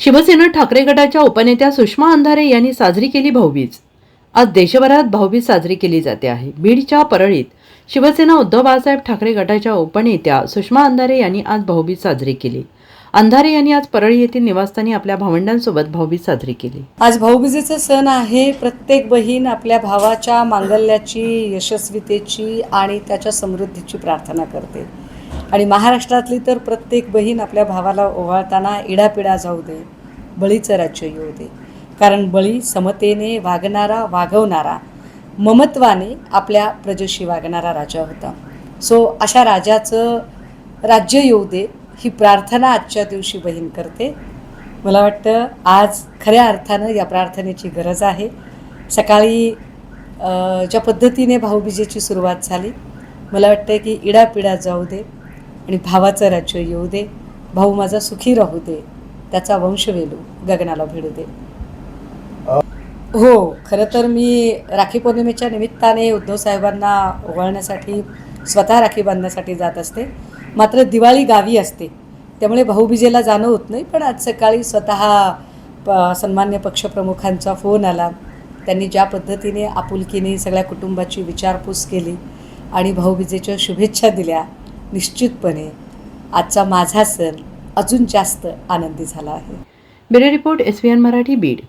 शिवसेना ठाकरे गटाच्या उपनेत्या सुषमा अंधारे यांनी साजरी केली भाऊबीज. आज देशभरात भाऊबीज साजरी केली जाते आहे. बीडच्या परळीत शिवसेना उद्धव बाळासाहेब ठाकरे गटाच्या उपनेत्या सुषमा अंधारे यांनी आज भाऊबीज साजरी केली. अंधारे यांनी आज परळी येथील निवासस्थानी आपल्या भावंडांसोबत भाऊबीज साजरी केली. आज भाऊबीजेचा सण आहे. प्रत्येक बहीण आपल्या भावाच्या मांगल्याची यशस्वीतेची आणि त्याच्या समृद्धीची प्रार्थना करते. आणि महाराष्ट्रातली तर प्रत्येक बहीण आपल्या भावाला ओवाळताना इडापिडा जाऊ दे बळीचं राज्य येऊ दे. कारण बळी समतेने वागणारा वागवणारा ममत्वाने आपल्या प्रजेशी वागणारा राजा होता. सो अशा राजाचं राज्य येऊ दे ही प्रार्थना आजच्या दिवशी बहीण करते. मला वाटतं आज खऱ्या अर्थानं या प्रार्थनेची गरज आहे. सकाळी ज्या पद्धतीने भाऊबीजेची सुरुवात झाली मला वाटतं की इडापिडा जाऊ दे आणि भावाचं राज्य येऊ दे. भाऊ माझा सुखी राहू दे. त्याचा वंश वेलू गगनाला भिडू दे. हो खरं तर मी राखी पौर्णिमेच्या निमित्ताने उद्धव साहेबांना ओवाळण्यासाठी स्वतः राखी बांधण्यासाठी जात असते. मात्र दिवाळी गावी असते. त्यामुळे भाऊबीजेला जाणं होत नाही पण आज सकाळी स्वतः प सन्मान्य पक्षप्रमुखांचा फोन आला. त्यांनी ज्या पद्धतीने आपुलकीने सगळ्या कुटुंबाची विचारपूस केली आणि भाऊबीजेच्या शुभेच्छा दिल्या. निश्चितपणे आजचा माझा सण अजून जास्त आनंदी झाला आहे. Bureau report S N Marathi Beed.